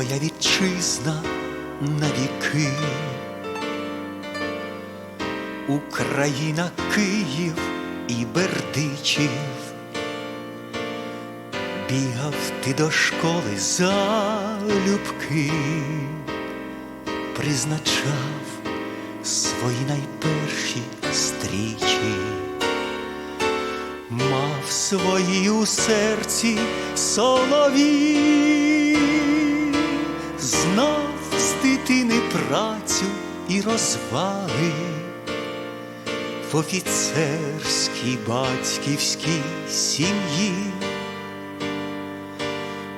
твоя вітчизна навіки. Україна, Київ і Бердичів. Бігав ти до школи залюбки, призначав свої найперші стрічі, мав свої у серці солові, працю і розваги. В офіцерській батьківській сім'ї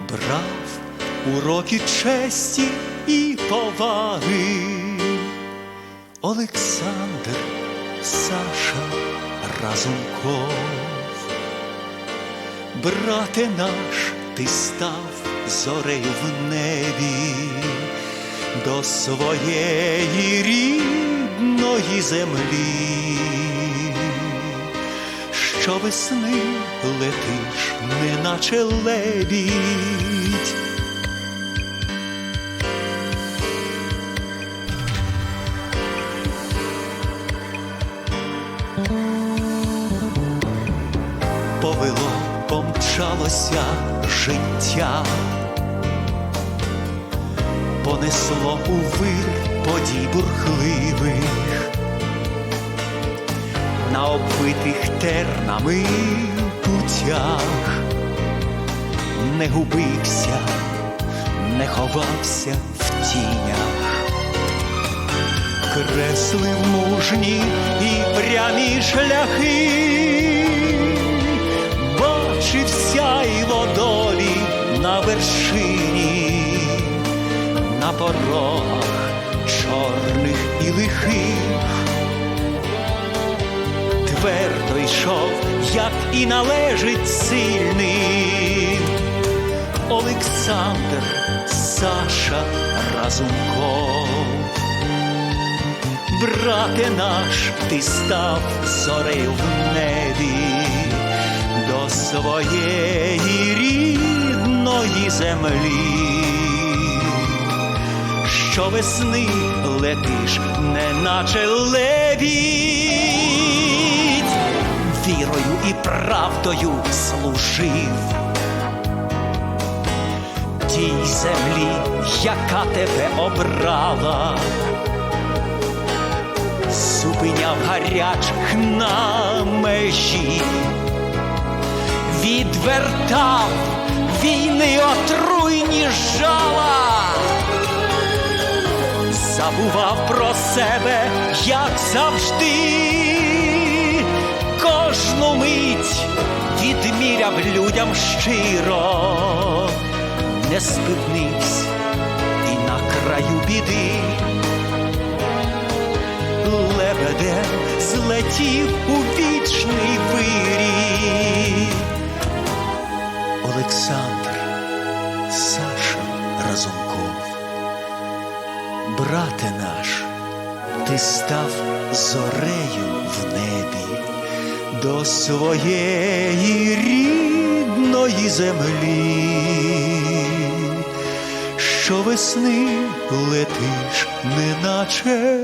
брав уроки честі і поваги. Олександр Саша Разумков, брате наш, ти став зорею в небі до своєї рідної землі. Щовесни летиш, неначе лебідь. Повело, помчалося життя, понесло у вир подій бурхливих, на оббитих тернами путях, не губився, не ховався в тінях, креслив мужні і прямі шляхи, бачив сяйво долі на вершині, на порогах чорних і лихих твердо йшов, як і належить сильним. Олександр Саша Разумков. Брате наш, ти став зорею в небі до своєї рідної землі. Щовесни летиш, неначе лебідь, вірою і правдою служив. Тій землі, яка тебе обрала, зупиняв гарячих на межі, відвертав війни отруйні жала забував про себе, як завжди, кожну мить відміряв людям щиро, не спинився і на краю біди. Лебедем злетів у вічний вирій. Олександр Саша Разумков. Брате наш, ти став зорею в небі до своєї рідної землі, що весни летиш, неначе